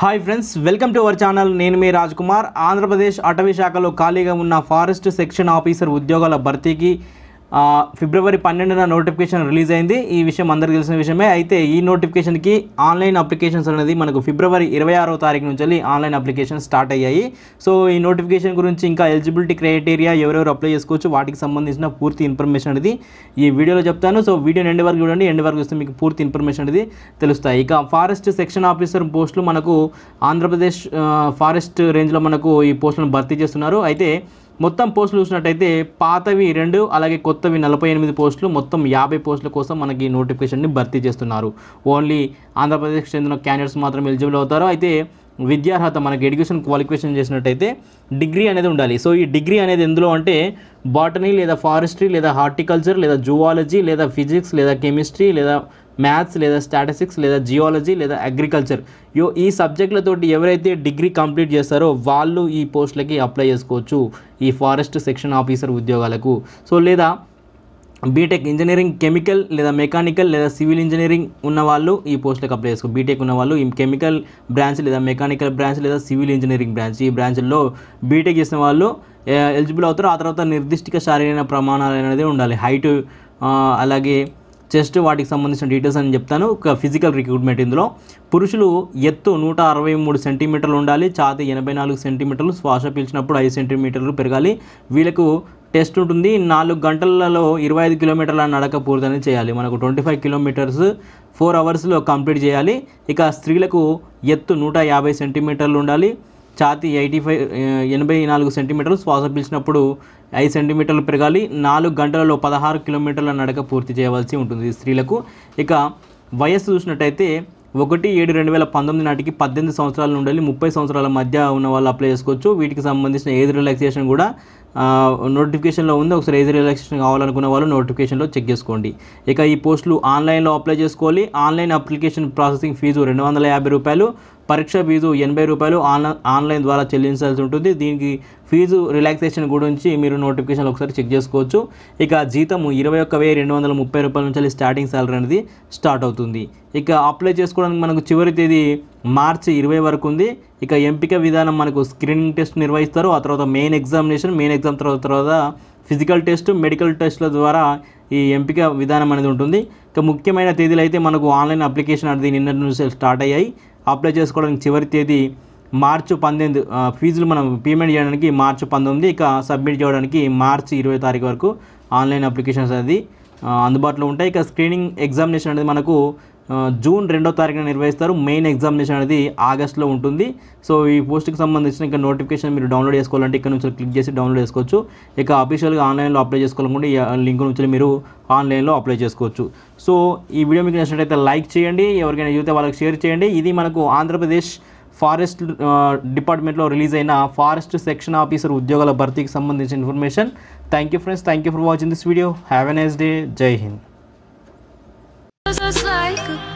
Hi friends welcome to our channel నేను మీ రాజ్ కుమార్. ఆంధ్రప్రదేశ్ అటవీ శాఖలో ఖాళీగా ఉన్న ఫారెస్ట్ సెక్షన్ ఆఫీసర్ ఉద్యోగాల భర్తీకి ఫిబ్రవరి పన్నెండున నోటిఫికేషన్ రిలీజ్ అయింది. ఈ విషయం అందరికీ తెలిసిన విషయమే. అయితే ఈ నోటిఫికేషన్కి ఆన్లైన్ అప్లికేషన్స్ అనేది మనకు ఫిబ్రవరి ఇరవై ఆరో తారీఖు నుంచి వెళ్ళి ఆన్లైన్ అప్లికేషన్ స్టార్ట్ అయ్యాయి. సో ఈ నోటిఫికేషన్ గురించి ఇంకా ఎలిజిబిలిటీ క్రైటీరియా ఎవరెవరు అప్లై చేసుకోవచ్చు వాటికి సంబంధించిన పూర్తి ఇన్ఫర్మేషన్ అనేది ఈ వీడియోలో చెప్తాను. సో వీడియో ఎండ్ వరకు చూడండి. ఎండ్ వరకు చూస్తే మీకు పూర్తి ఇన్ఫర్మేషన్ అనేది తెలుస్తాయి. ఇక ఫారెస్ట్ సెక్షన్ ఆఫీసర్ పోస్టులు మనకు ఆంధ్రప్రదేశ్ ఫారెస్ట్ రేంజ్లో మనకు ఈ పోస్టులను భర్తీ చేస్తున్నారు. అయితే మొత్తం పోస్టులు చూసినట్టయితే పాతవి రెండు అలాగే కొత్తవి నలభై ఎనిమిది పోస్టులు మొత్తం యాభై పోస్టుల కోసం మనకి నోటిఫికేషన్ని భర్తీ చేస్తున్నారు. ఓన్లీ ఆంధ్రప్రదేశ్కి చెందిన క్యాండిడేట్స్ మాత్రం ఎలిజిబుల్ అవుతారు. అయితే విద్యార్హత మనకి ఎడ్యుకేషన్ క్వాలిఫికేషన్ చేసినట్టయితే డిగ్రీ అనేది ఉండాలి. సో ఈ డిగ్రీ అనేది ఎందులో అంటే బాటనీ లేదా ఫారెస్ట్రీ లేదా హార్టికల్చర్ లేదా జువాలజీ లేదా ఫిజిక్స్ లేదా కెమిస్ట్రీ లేదా మ్యాథ్స్ లేదా స్టాటిస్టిక్స్ లేదా జియాలజీ లేదా అగ్రికల్చర్. యో ఈ సబ్జెక్టులతోటి ఎవరైతే డిగ్రీ కంప్లీట్ చేస్తారో వాళ్ళు ఈ పోస్టులకి అప్లై చేసుకోవచ్చు ఈ ఫారెస్ట్ సెక్షన్ ఆఫీసర్ ఉద్యోగాలకు. సో లేదా బీటెక్ ఇంజనీరింగ్ కెమికల్ లేదా మెకానికల్ లేదా సివిల్ ఇంజనీరింగ్ ఉన్న వాళ్ళు ఈ పోస్టులకు అప్లై చేసుకో బీటెక్ ఉన్న వాళ్ళు ఈ కెమికల్ బ్రాంచ్ లేదా మెకానికల్ బ్రాంచ్ లేదా సివిల్ ఇంజనీరింగ్ బ్రాంచ్. ఈ బ్రాంచ్ల్లో బీటెక్ చేసిన వాళ్ళు ఎలిజిబుల్ అవుతారు ఆ తర్వాత నిర్దిష్ట శారీరక ప్రమాణాలు అనేది ఉండాలి. హైట్ అలాగే చెస్ట్ వాటికి సంబంధించిన డీటెయిల్స్ అని చెప్తాను. ఒక ఫిజికల్ రిక్రూట్మెంట్ ఇందులో. పురుషులు ఎత్తు నూట అరవై మూడు సెంటీమీటర్లు ఉండాలి. ఛాతి ఎనభై నాలుగు సెంటీమీటర్లు శ్వాస పీల్చినప్పుడు ఐదు సెంటీమీటర్లు పెరగాలి. వీళ్ళకు టెస్ట్ ఉంటుంది. నాలుగు గంటలలో ఇరవై ఐదు కిలోమీటర్ల నడక పూర్తని చేయాలి. మనకు ట్వంటీ ఫైవ్ కిలోమీటర్స్ ఫోర్ అవర్స్లో కంప్లీట్ చేయాలి. ఇక స్త్రీలకు ఎత్తు నూట యాభై సెంటీమీటర్లు ఉండాలి. ఛాతి ఎయిటీ ఫైవ్ ఎనభై నాలుగు సెంటీమీటర్లు శ్వాస పీల్చినప్పుడు ఐదు సెంటీమీటర్లు పెరగాలి. నాలుగు గంటలలో పదహారు కిలోమీటర్ల నడక పూర్తి చేయవలసి ఉంటుంది స్త్రీలకు. ఇక వయస్సు చూసినట్టయితే ఒకటి ఏడు రెండు వేల పంతొమ్మిది నాటికి పద్దెనిమిది సంవత్సరాల నుండి ముప్పై సంవత్సరాల మధ్య ఉన్న వాళ్ళు అప్లై చేసుకోవచ్చు. వీటికి సంబంధించిన ఏజ్ రిలాక్సేషన్ కూడా నోటిఫికేషన్లో ఉంది. ఒకసారి ఏజ్ రిలాక్సేషన్ కావాలనుకున్న వాళ్ళు నోటిఫికేషన్లో చెక్ చేసుకోండి. ఇక ఈ పోస్టులు ఆన్లైన్లో అప్లై చేసుకోవాలి. ఆన్లైన్ అప్లికేషన్ ప్రాసెసింగ్ ఫీజు రెండు వందల యాభై రూపాయలు. పరీక్ష ఫీజు ఎనభై రూపాయలు ఆన్లైన్ ఆన్లైన్ ద్వారా చెల్లించాల్సి ఉంటుంది. దీనికి ఫీజు రిలాక్సేషన్ గురించి మీరు నోటిఫికేషన్ ఒకసారి చెక్ చేసుకోవచ్చు. ఇక జీతము ఇరవై ఒక్క వెయ్యి రెండు వందల ముప్పై రూపాయల నుంచి స్టార్టింగ్ సాలరీ అనేది స్టార్ట్ అవుతుంది. ఇక అప్లై చేసుకోవడానికి మనకు చివరి తేదీ మార్చి ఇరవై వరకు ఉంది. ఇక ఎంపిక విధానం మనకు స్క్రీనింగ్ టెస్ట్ నిర్వహిస్తారు. ఆ తర్వాత మెయిన్ ఎగ్జామినేషన్ మెయిన్ ఎగ్జామ్ తర్వాత తర్వాత ఫిజికల్ టెస్ట్ మెడికల్ టెస్ట్ల ద్వారా ఈ ఎంపిక విధానం అనేది ఉంటుంది. ఇక ముఖ్యమైన తేదీలు అయితే మనకు ఆన్లైన్ అప్లికేషన్ అనేది నిన్న నుంచి స్టార్ట్ అయ్యాయి. అప్లై చేసుకోవడానికి చివరి తేదీ మార్చి పంతొమ్మిది ఫీజులు మనం పేమెంట్ చేయడానికి మార్చి పంతొమ్మిది ఇక సబ్మిట్ చేయడానికి మార్చి ఇరవై తారీఖు వరకు ఆన్లైన్ అప్లికేషన్స్ అనేది అందుబాటులో ఉంటాయి. ఇక స్క్రీనింగ్ ఎగ్జామినేషన్ అనేది మనకు జూన్ రెండో తారీఖున నిర్వహిస్తారు. మెయిన్ ఎగ్జామినేషన్ అనేది ఆగస్ట్లో ఉంటుంది. సో ఈ పోస్ట్కి సంబంధించిన ఇంకా నోటిఫికేషన్ మీరు డౌన్లోడ్ చేసుకోవాలంటే ఇక్కడ నుంచి క్లిక్ చేసి డౌన్లోడ్ చేసుకోవచ్చు. ఇక అఫీషియల్గా ఆన్లైన్లో అప్లై చేసుకోవాలనుకుంటే ఈ లింక్ నుంచి మీరు ఆన్లైన్లో అప్లై చేసుకోవచ్చు. సో ఈ వీడియో మీకు నచ్చినట్లయితే లైక్ చేయండి. ఎవరికైనా చూస్తే వాళ్ళకి షేర్ చేయండి. ఇది మనకు ఆంధ్రప్రదేశ్ ఫారెస్ట్ డిపార్ట్మెంట్లో రిలీజ్ అయిన ఫారెస్ట్ సెక్షన్ ఆఫీసర్ ఉద్యోగాల భర్తీకి సంబంధించిన information thank you friends thank you for watching this video have a nice day Jai Hind Just like a